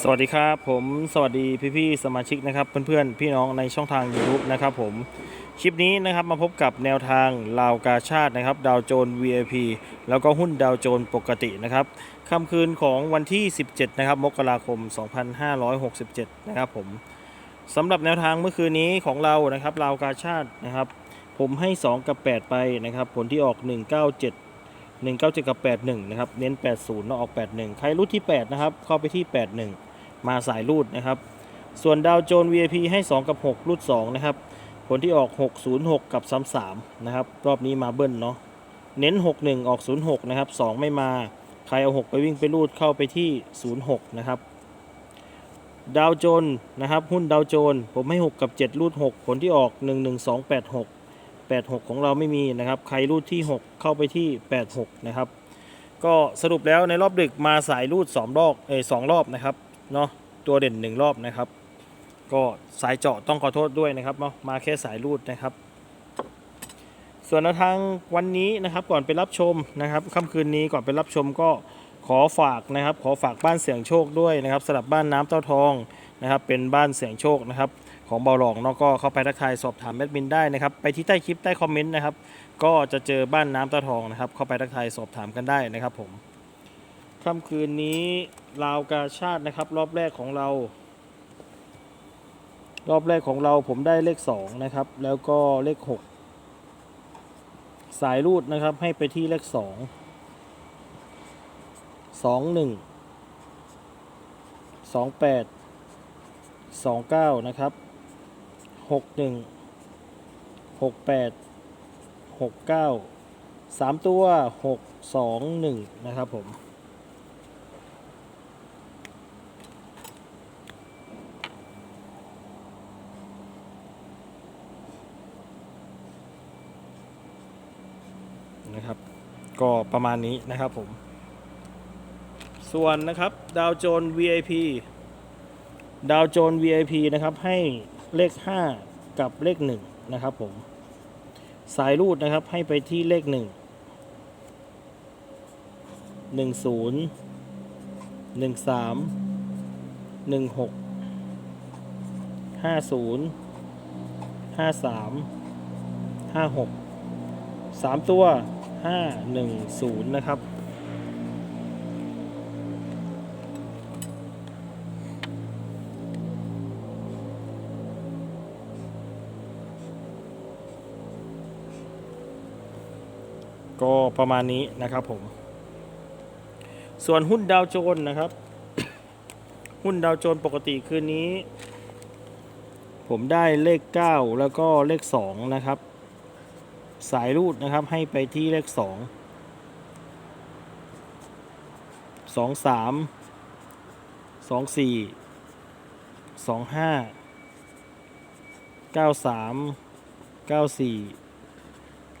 สวัสดีครับผมสวัสดีพี่ๆสมาชิกนะครับเพื่อนๆพี่น้องในช่องทาง YouTube นะครับผมคลิปนี้นะครับมาพบกับแนวทางลาวกาชาตินะครับดาวโจน VIP แล้วก็หุ้นดาวโจนปกตินะครับค่ำคืนของวันที่ 17 นะครับมกราคม 2567 นะครับผมสำหรับแนวทางเมื่อคืนนี้ของเรานะครับลาวกาชาตินะครับ ผมให้ 2 กับ 8 ไปนะครับ ผลที่ออก 197 197กับ81นะครับเน้น 80แล้วออก 81 ใครรูดที่ 8 นะครับ เข้าไปที่ 81 มาสายรูดนะครับ ส่วนดาวโจน VIP ให้ 2 กับ 6 รูด 2 นะครับ ผลที่ออก 606 กับ 33 นะครับ รอบนี้มาเบิ้ลเนาะเน้น 61 ออก 06 นะครับ 2 ไม่มา ใครเอา 6 ไปวิ่งไปรูดเข้าไปที่ 06 นะครับดาวโจนนะครับ หุ้นดาวโจน ผมให้ 6 กับ 7 รูด 6 ผลที่ออก 11286 86 ของเราไม่มีนะครับ ใครรูดที่ 6 เข้าไปที่ 86 นะครับ ก็สรุปแล้วในรอบดึกมาสายรูด2รอบเออสองรอบนะครับเนาะตัวเด่น 1 รอบนะครับ ก็สายเจาะต้องขอโทษด้วยนะครับเนาะมาแค่สายรูดนะครับ ส่วนทางวันนี้นะครับก่อนไปรับชมนะครับค่ำคืนนี้ก่อนไปรับชมก็ขอฝากนะครับ ขอฝากบ้านเสียงโชคด้วยนะครับสำหรับบ้านน้ำเต้าทองนะครับ เป็นบ้านเสียงโชคนะครับ ของเบาหลองเนาะก็เข้าไปทักทายสอบถามแอดมินได้นะครับไปที่ใต้คลิปใต้คอมเมนต์นะครับก็จะเจอบ้านน้ำตาทองนะครับเข้าไปทักทายสอบถามกันได้นะครับผมค่ำคืนนี้ลาวกาชาตินะครับ รอบแรกของเรา รอบแรกของเราผมได้เลข2นะครับแล้วก็เลข 6 สายรูดนะครับให้ไปที่เลข 2 2 1 2 8 2 9 นะครับ หกหนึ่งหกแปดหกเก้าสามตัวหกสองหนึ่งนะครับผมนะครับ ก็ประมาณนี้นะครับผม ส่วนนะครับดาวโจน VIP ดาวโจน VIP นะครับให้เลข 5 กับเลข 1 นะครับผม สายรูดนะครับให้ไปที่เลข 1 1 0 1 3 1 6 50 53 56 3 ตัว 5 1 0 นะครับ ก็ประมาณนี้นะครับผม ส่วนหุ้นดาวโจนส์นะครับ หุ้นดาวโจนส์ปกติคืนนี้ ผมได้เลข 9 แล้วก็เลข 2 นะครับ สายรูดนะครับให้ไปที่เลข 2 2 3 2 4 2 5 9 3 9 4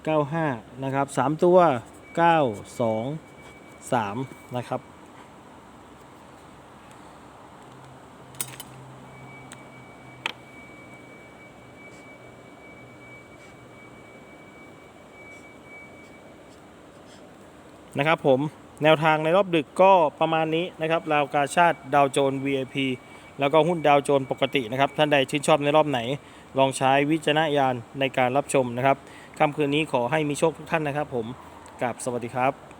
95 นะครับ 3 ตัว 9 2 3 นะครับ นะครับผมแนวทางในรอบดึกก็ประมาณนี้นะครับราวกาชาติดาวโจน VIP แล้วก็หุ้นดาวโจนปกตินะครับ ท่านใดชื่นชอบในรอบไหน ลองใช้วิจารณญาณในการรับชมนะครับ ค่ำคืนนี้ขอให้มีโชคทุกท่านนะครับผมกับสวัสดีครับ